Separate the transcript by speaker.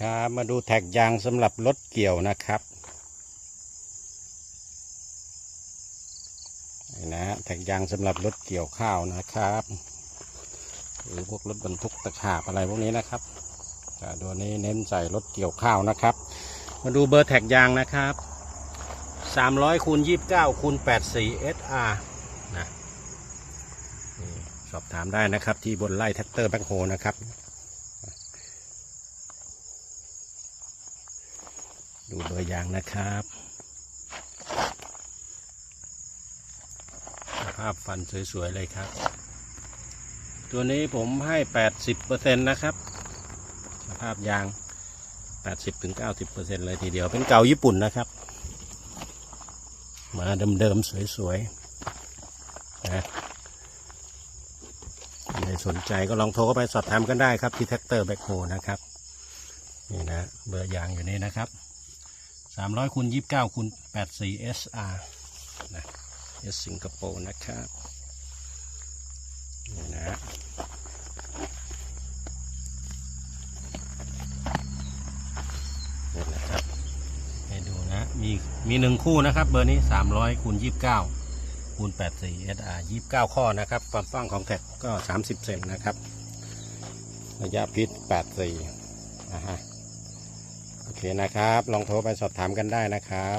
Speaker 1: ครับมาดูแท็กยางสำหรับรถเกี่ยวนะครับนี่นะฮะแท็กยางสำหรับรถเกี่ยวข้าวนะครับหรือพวกรถบรรทุกตะขาบอะไรพวกนี้นะครับแต่ตัวนี้เน้นใส่รถเกี่ยวข้าวนะครับ มาดูเบอร์แท็กยางนะครับ300คูณ29คูณ84 SR นะนี่สอบถามได้นะครับที่บนไล่แท็กเตอร์แบ็คโฮนะครับ ดูเบอร์ยางนะครับภาพฟันสวยๆเลยครับ ตัวนี้ผมให้ 80%นะครับ สภาพยาง 80-90%เลยทีเดียว เป็นเก่าญี่ปุ่นนะครับ มาเดิมๆสวยๆนะใครสนใจก็ลองโทรเข้าไปสอบถามกันได้ครับที่แท็กเตอร์แบ็คโฮนะครับ นี่นะเบอร์ยางอยู่นี่นะครับามร้อยคูณยี่สิบเก้าคูณแปดสี่ SR นะ S สิงคโปร์นะครับนี่นะนี่นะครับให้ดูนะ มีมีหนึ่งคู่นะครับ เบอร์นี้สามร้อยคูณยี่สิบเก้าคูณแปดสี่ SR ยี่สิบเก้าข้อนะครับ ความกว้างของแท็กก็สามสิบเซนนะครับ ระยะพิษแปดสี่นะฮะ เคนะครับ ลองโทรไปสอบถามกันได้นะครับ